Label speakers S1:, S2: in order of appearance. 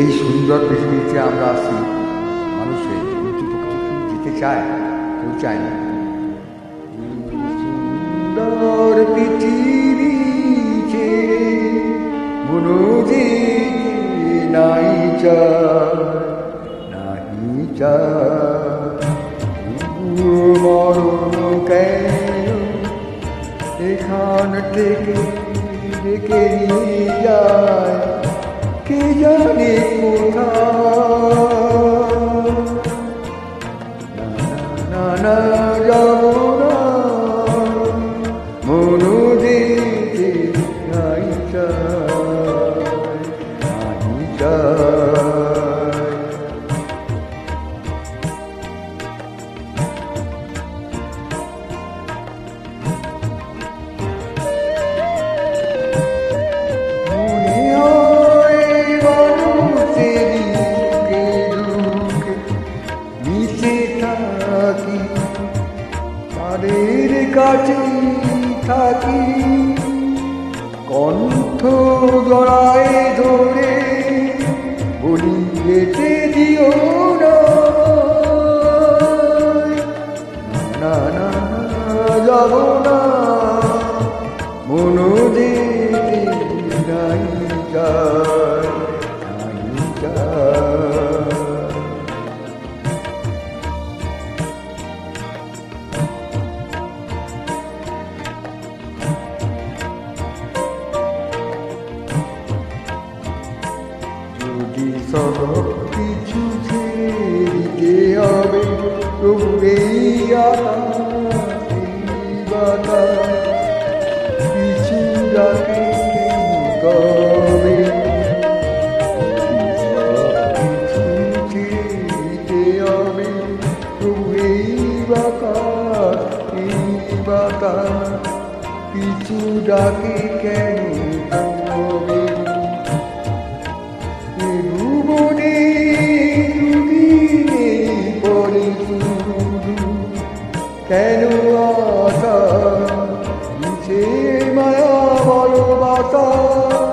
S1: এই সুন্দর পৃথিবীতে আমরা আসি মানুষের কিন্তু প্রকৃতি কি যেতে চায়, কেউ চায় না। সুন্দর পৃথিবীতে মনোজি নাই এখান থেকে ডেকে নিয়ে যায়? না না যাব তাদের কাছে থাকি। কণ্ঠ গড়ায় ধরে বলি যেতে দিও না। যাব না। মনো যদি সব কিছু দিতে হবে। তবুরে কিছু রাখে তবে এই কিছু ডাকে কেন Elullah, Yitimayamayu Batar.